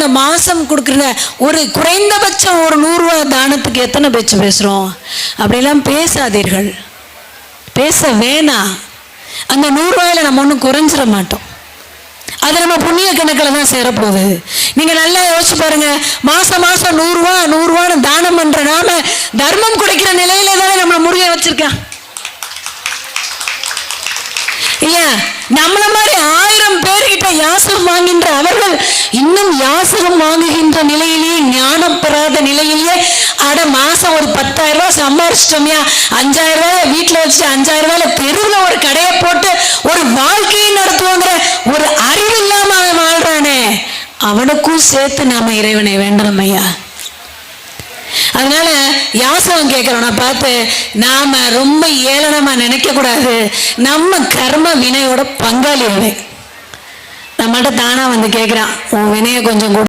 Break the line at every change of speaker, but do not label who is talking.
அந்த மாதம் கொடுக்குற ஒரு குறைந்தபட்சம் ஒரு நூறுரூவா தானத்துக்கு எத்தனை பேச்சு பேசுகிறோம் அப்படிலாம் பேசாதீர்கள். பேச வேணாம். அந்த நூறுரூவாயில் நம்ம ஒன்றும் குறைஞ்சிட மாட்டோம். அது நம்ம புண்ணிய கணக்கில் தான் சேரப்போகுது. நீங்கள் நல்லா யோசிச்சு பாருங்க. மாதம் மாதம் நூறுரூவா நூறுரூவான்னு தானம் பண்ணுற நாம தர்மம் குடைக்கிற நிலையில தானே நம்மளை முருகை வச்சிருக்கான். இல்லையா நம்மள மாதிரி ஆயிரம் பேர்கிட்ட யாசம் வாங்கின்ற அவர்கள் இன்னும் யாசகம் வாங்குகின்ற நிலையிலேயே ஞானம் பெறாத நிலையிலேயே அட மாசம் ஒரு பத்தாயிரம் ரூபாய் சம்பாரிச்சிட்டோமியா. அஞ்சாயிரம் ரூபாய் வீட்டில் வச்சு அஞ்சாயிரம் ரூபாயில தெருவில் ஒரு கடையை போட்டு ஒரு வாழ்க்கையை நடத்துவோங்கிற ஒரு அறிவு இல்லாம அவன் வாழ்றானே. அவனுக்கும் சேர்த்து நாம இறைவனை வேண்டணும் ஐயா. அதனால யாசகம் கேட்கிறவனை பார்த்து நாம ரொம்ப ஏளனமா நினைக்க கூடாது நம்ம கர்ம வினையோட பங்காளி அவன் நம்மகிட்ட தானா வந்து கேட்குறான் உன் வினையை கொஞ்சம் கொடு.